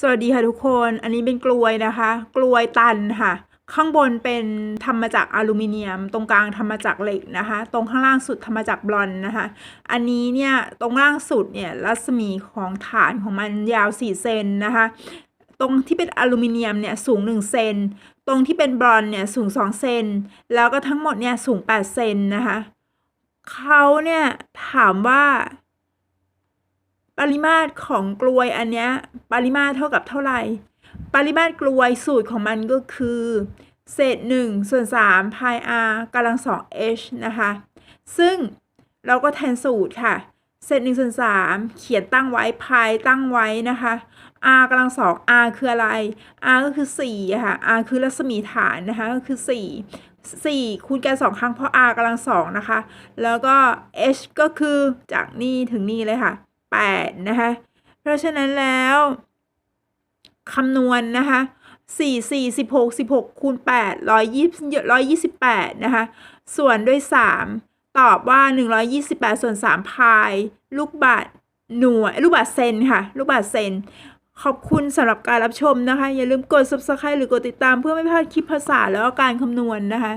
สวัสดีค่ะทุกคน อันนี้เป็นกลวยนะคะ กลวยตันค่ะ ข้างบนเป็นทำมาจากอลูมิเนียม ตรงกลางทำมาจากเหล็กนะคะ ตรงข้างล่างสุดทำมาจากบรอนนะคะ อันนี้เนี่ยตรงล่างสุดเนี่ยรัศมีของฐานของมันยาว 4 เซนนะคะ ตรงที่เป็นอลูมิเนียมเนี่ยสูง 1 เซน ตรงที่เป็นบรอนเนี่ยสูง 2 เซน แล้วก็ทั้งหมดเนี่ยสูง 8 เซนนะคะเขาเนี่ยถามว่า ปริมาตรของกลวยอันเนี้ย ปริมาตรเท่ากับเท่าไหร่ ปริมาตรกลวยสูตรของมันก็คือ เศษ1ส่วน3พาย r กำลัง2 h นะคะ ซึ่งเราก็แทนสูตรค่ะ เศษ1ส่วน3เขียนตั้งไว้พายตั้งไว้นะคะ r กำลัง2 r คืออะไร r ก็คือ4ค่ะ r คือรัศมีฐานนะคะก็คือ 4 4 คูณกัน2ครั้งเพราะ r กำลัง2นะคะ แล้วก็ h ก็คือจากนี่ถึงนี่เลยค่ะ 8 นะคะ เพราะฉะนั้นแล้วคำนวณนะคะ4 4 16 16คูณ8 120 128นะคะส่วนด้วย3ตอบว่า128ส่วน3พาย ลูกบาศก์หน่วยลูกบาศก์เซนค่ะ ลูกบาศก์เซน ขอบคุณสำหรับการรับชมนะคะ อย่าลืมกด subscribe หรือกดติดตามเพื่อไม่พลาดคลิปภาษาแล้วก็การคำนวณนะคะ